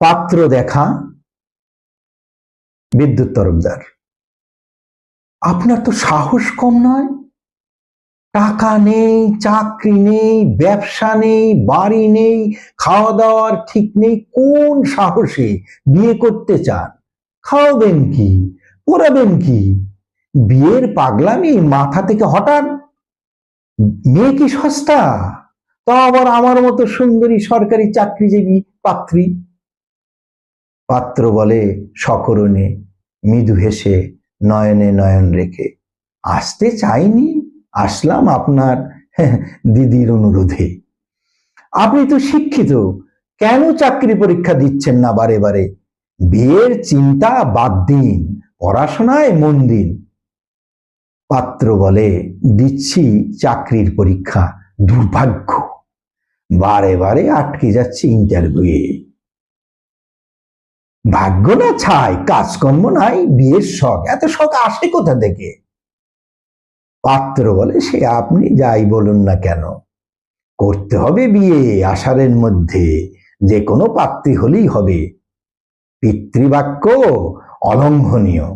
পাত্র দেখা বিদ্যুৎ তরফদার। আপনার তো সাহস কম নয়। টাকা নেই, চাকরি নেই, ব্যবসা নেই, বাড়ি নেই খাওয়া দাওয়ার ঠিক নেই, কোন সাহসে বিয়ে করতে চান? খাওয়াবেন কি? পড়াবেন কি? বিয়ের পাগলামি মাথা থেকে হঠাৎ? মেয়ে কি সস্তা? তা আবার আমার মতো সুন্দরী সরকারি চাকরিজীবী পাত্রী। পাত্র বলে সকরণে, মৃদু হেসে নয়নে নয়ন রেখে, আসতে চাইনি? আসলাম আপনার দিদির অনুরোধে। আপনি তো শিক্ষিত, কেন চাকরি পরীক্ষা দিচ্ছেন না বারে বারে? বিয়ের চিন্তা বাদ দিন, পড়াশোনায় মন দিন। পাত্র বলে, দিচ্ছি চাকরির পরীক্ষা, দুর্ভাগ্য। বারে বারে আটকে যাচ্ছে ইন্টারভিউয়ে ভাগ্য না ছাই, কাজকর্ম নাই, বিয়ের শখ। এত শখ আসে কোথা থেকে? পাত্র বলে, সে আপনি যাই বলুন না কেন? করতে হবে বিয়ে আষাঢ়ের মধ্যে। যে কোনো পাত্রী হলেই হবে। পিতৃবাক্য অলঙ্ঘনীয়।